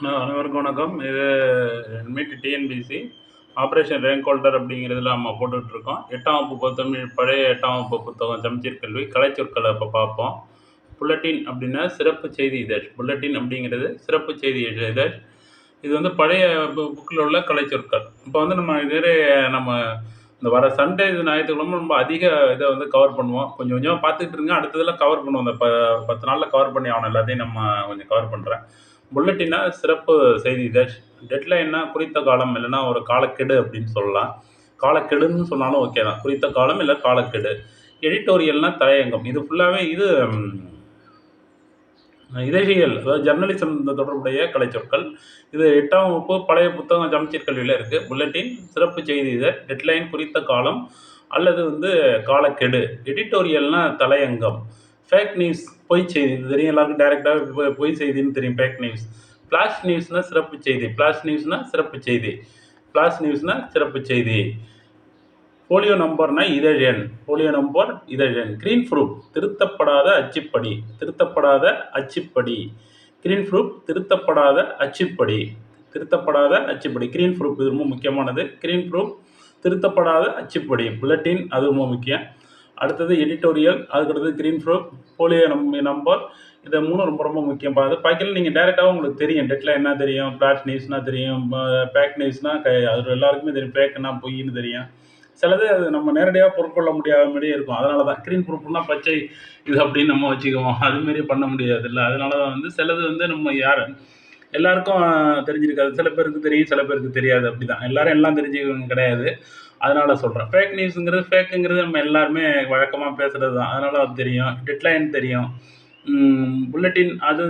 Hello அனைவருக்கும் வணக்கம். இது மீட் டிஎன்பிசி ஆப்ரேஷன் ரேங்க் அப்படிங்கிறதுல நம்ம போட்டுட்ருக்கோம். எட்டாம் வகுப்பு தமிழ் பழைய எட்டாம் வகுப்பு புத்தகம் சமச்சீர் கல்வி கலைச்சொற்களை இப்போ பார்ப்போம். புல்லட்டின் அப்படின்னா சிறப்பு செய்தி இதழ். புல்லட்டின் அப்படிங்கிறது சிறப்பு செய்தி இதழ். இது வந்து பழைய புக்கில் உள்ள கலைச்சொற்கள் இப்போ வந்து நம்ம நிறைய நம்ம இந்த வர சண்டே இது ஞாயிற்றுக்கிழமை ரொம்ப அதிக இதை வந்து கவர் பண்ணுவோம். கொஞ்சம் கொஞ்சமாக பார்த்துக்கிட்டு இருங்க. அடுத்ததில் கவர் பண்ணுவோம். இந்த ப பத்து நாளில் கவர் பண்ணி ஆகணும். எல்லாத்தையும் நம்ம கொஞ்சம் கவர் பண்ணுறேன் புல்லட்டினா சிறப்பு செய்தி இதழ் டெட்லைன்னா குறித்த காலம் இல்லைன்னா ஒரு காலக்கெடு அப்படின்னு சொல்லலாம். காலக்கெடுன்னு சொன்னாலும் ஓகே தான். குறித்த காலம் இல்லை காலக்கெடு. எடிட்டோரியல்னால் தலையங்கம். இது ஃபுல்லாகவே இது இதழியல் அதாவது ஜர்னலிசம் தொடர்புடைய கலைச்சொற்கள் இது எட்டாம் வகுப்பு பழைய புத்தகம் ஜமச்சீர் கல்வியில் இருக்குது புல்லட்டின் சிறப்பு செய்தி இதழ் டெட்லைன் குறித்த காலம் அல்லது வந்து காலக்கெடு. எடிட்டோரியல்னால் தலையங்கம். ஃபேக் நியூஸ் பொய் செய்தி. இது தெரியும் எல்லாருக்கும் டேரெக்டாக பொய் செய்தின்னு தெரியும் ஃபேக் நியூஸ் ஃப்ளாஷ் நியூஸ்னால் சிறப்பு செய்தி. ஃப்ளாஷ் நியூஸ்னால் சிறப்பு செய்தி. ஃப்ளாஷ் நியூஸ்னால் சிறப்பு செய்தி. போலியோ நம்பர்னா இதழ் எண். போலியோ நம்பர் இதழ் எண். க்ரீன் ஃப்ரூப் திருத்தப்படாத அச்சுப்படி. திருத்தப்படாத அச்சுப்படி. க்ரீன் ஃப்ரூப் திருத்தப்படாத அச்சுப்படி. திருத்தப்படாத அச்சுப்படி. க்ரீன் ஃப்ரூப் இது ரொம்ப முக்கியமானது. க்ரீன் ஃப்ரூப் திருத்தப்படாத அச்சுப்படி. புல்லட்டின் அது ரொம்ப முக்கியம். அடுத்தது எடிட்டோரியல் அதுக்கடுத்தது க்ரீன் ஃப்ரோ போலியோ நம் நம்பர் இதை மூணு ரொம்ப ரொம்ப முக்கியம். அது பார்க்கல நீங்கள் டேரெக்டாக உங்களுக்கு தெரியும். டெட்டில் என்ன தெரியும் பிளாட் நியூஸ்னால் தெரியும் பேக் நியூஸ்னால் க அது எல்லாருக்குமே தெரியும். பேக்குன்னா பொய்ன்னு தெரியும். சிலது அது நம்ம நேரடியாக பொருட்கொள்ள முடியாத மாதிரியே இருக்கும். அதனால தான் க்ரீன் ப்ரூஃப்னா பச்சை இது அப்படின்னு நம்ம வச்சுக்குவோம். அதுமாரி பண்ண முடியாது இல்லை அதனால தான் வந்து சிலது வந்து நம்ம யார் எல்லாருக்கும் தெரிஞ்சிருக்காது. சில பேருக்கு தெரியும் சில பேருக்கு தெரியாது. அப்படி தான் எல்லாரும் எல்லாம் தெரிஞ்சுக்கணும் கிடையாது. அதனால சொல்கிறேன் ஃபேக் நியூஸுங்கிறது ஃபேக்குங்கிறது நம்ம எல்லாருமே வழக்கமாக பேசுகிறது தான். அதனால் அது தெரியும். டெட்லைன் தெரியும். புல்லட்டின் அது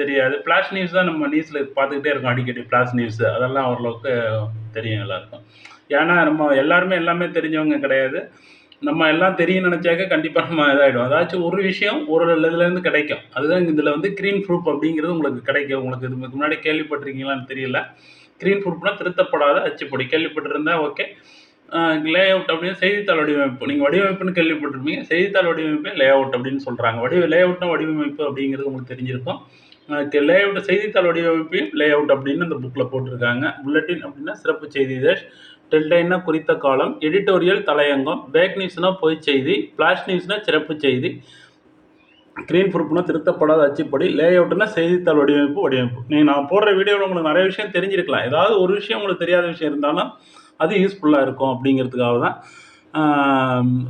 தெரியாது. ஃப்ளாஷ் நியூஸ் தான் நம்ம நியூஸில் பார்த்துக்கிட்டே இருக்கோம் அடிக்கடி ஃப்ளாஷ் நியூஸு அதெல்லாம் ஓரளவுக்கு தெரியும் எல்லாருக்கும். ஏன்னா நம்ம எல்லாருமே எல்லாமே தெரிஞ்சவங்க கிடையாது. நம்ம எல்லாம் தெரியும் நினச்சாக்க கண்டிப்பாக நம்ம இதாகிடும் அதாச்சும் ஒரு விஷயம் ஒரு இதுலேருந்து கிடைக்கும். அதுதான் இதில் வந்து க்ரீன் ப்ரூஃப் அப்படிங்கிறது உங்களுக்கு கிடைக்கும். உங்களுக்கு இதுக்கு முன்னாடி கேள்விப்பட்டிருக்கீங்களான்னு தெரியல. க்ரீன் ப்ரூப்னால் திருத்தப்படாத அச்சுப்பொடி. கேள்விப்பட்டிருந்தா ஓகே லே அவுட் அப்படின்னு செய்தித்தாள் வடிவமைப்பு. நீங்கள் வடிவமைப்புன்னு கேள்விப்பட்டிருப்பீங்க. செய்தித்தாள் வடிவமைப்பே லே அவுட் அப்படின்னு சொல்கிறாங்க வடிவ லே அவுட்னா வடிவமைப்பு அப்படிங்கிறது உங்களுக்கு தெரிஞ்சிருக்கும். லே அவுட் செய்தித்தாள் வடிவமைப்பையும் லே அவுட் அப்படின்னு அந்த புக்கில் போட்டிருக்காங்க. புல்லட்டின் அப்படின்னா சிறப்பு செய்தி இதழ் டெல்டைன்னா குறித்த காலம். எடிட்டோரியல் தலையங்கம். பேக் நியூஸ்னா பொய் செய்தி. ஃப்ளாஷ் நியூஸ்னா சிறப்பு செய்தி. ஸ்க்ரீன் ப்ரூஃப்னா திருத்தப்படாத அச்சுப்படி. லே அவுட்னா செய்தித்தாள் வடிவமைப்பு வடிவமைப்பு. நீங்கள் நான் போடுற வீடியோவில் உங்களுக்கு நிறைய விஷயம் தெரிஞ்சிருக்கலாம். ஏதாவது ஒரு விஷயம் உங்களுக்கு தெரியாத விஷயம் இருந்தாலும் அது யூஸ்ஃபுல்லாக இருக்கும் அப்படிங்கிறதுக்காக தான்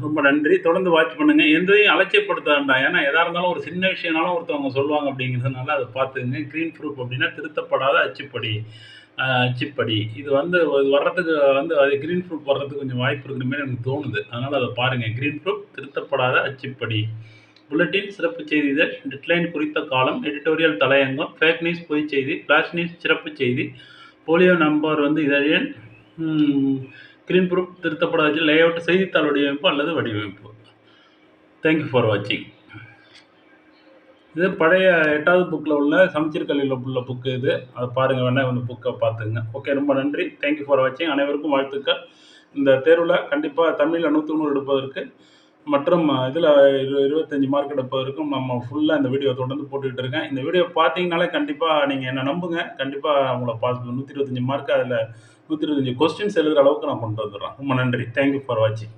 ரொம்ப நன்றி. தொடர்ந்து வாட்ச் பண்ணுங்கள் எந்தையும் அலட்சியப்படுத்த வேண்டாம் ஏன்னா எதாக இருந்தாலும் ஒரு சின்ன விஷயம்னாலும் ஒருத்தவங்க சொல்லுவாங்க அப்படிங்கிறதுனால அதை பார்த்துங்க க்ரீன் ப்ரூஃப் அப்படின்னா திருத்தப்படாத அச்சுப்படி அச்சுப்படி. இது வந்து வர்றதுக்கு வந்து அது க்ரீன் ப்ரூஃப் வர்றதுக்கு கொஞ்சம் வாய்ப்பு இருக்கிற மாதிரி எனக்கு தோணுது. அதனால் அதை பாருங்கள் க்ரீன் ப்ரூஃப் திருத்தப்படாத அச்சுப்படி. புல்லட்டின் சிறப்பு செய்திகள் டெட்லைன் குறித்த காலம் எடிட்டோரியல் தலையங்கம் ஃபேக் நியூஸ் பொய் செய்தி ஃப்ளாஷ் நியூஸ் சிறப்பு செய்தி. போலியோ நம்பர் வந்து இதழியன் க்ரீன் ப்ரூஃப் திருத்தப்படாத லேஅவுட் செய்தித்தாள் வடிவமைப்பு அல்லது வடிவமைப்பு. தேங்க்யூ ஃபார் வாட்சிங் இது பழைய எட்டாவது புக்கில் உள்ள சமச்சீர் கல்வியில் உள்ள புக்கு இது. அதை பாருங்கள் வேணால் இந்த புக்கை பார்த்துங்க ஓகே ரொம்ப நன்றி. தேங்க்யூ ஃபார் வாட்சிங் அனைவருக்கும் வாழ்த்துக்கள். இந்த தேர்வில் கண்டிப்பாக தமிழில் நூற்றி நூறு எடுப்பதற்கு மற்றும் இதில் இரு இருபத்தஞ்சி மார்க் எடுப்பதற்கும் நம்ம ஃபுல்லாக இந்த வீடியோ தொடர்ந்து போட்டுக்கிட்டு இருக்கேன். இந்த வீடியோ பார்த்தீங்கனாலே கண்டிப்பாக நீங்கள் என்ன நம்புங்க. கண்டிப்பாக உங்களை பாஸ் நூற்றி இருபத்தஞ்சி மார்க் அதில் நூற்றி இருபத்தஞ்சி கொஸ்டின்ஸ் எழுதுகிற அளவுக்கு நான் கொண்டு வந்துடுறேன். ரொம்ப நன்றி. தேங்க்யூ ஃபார் வாட்சிங்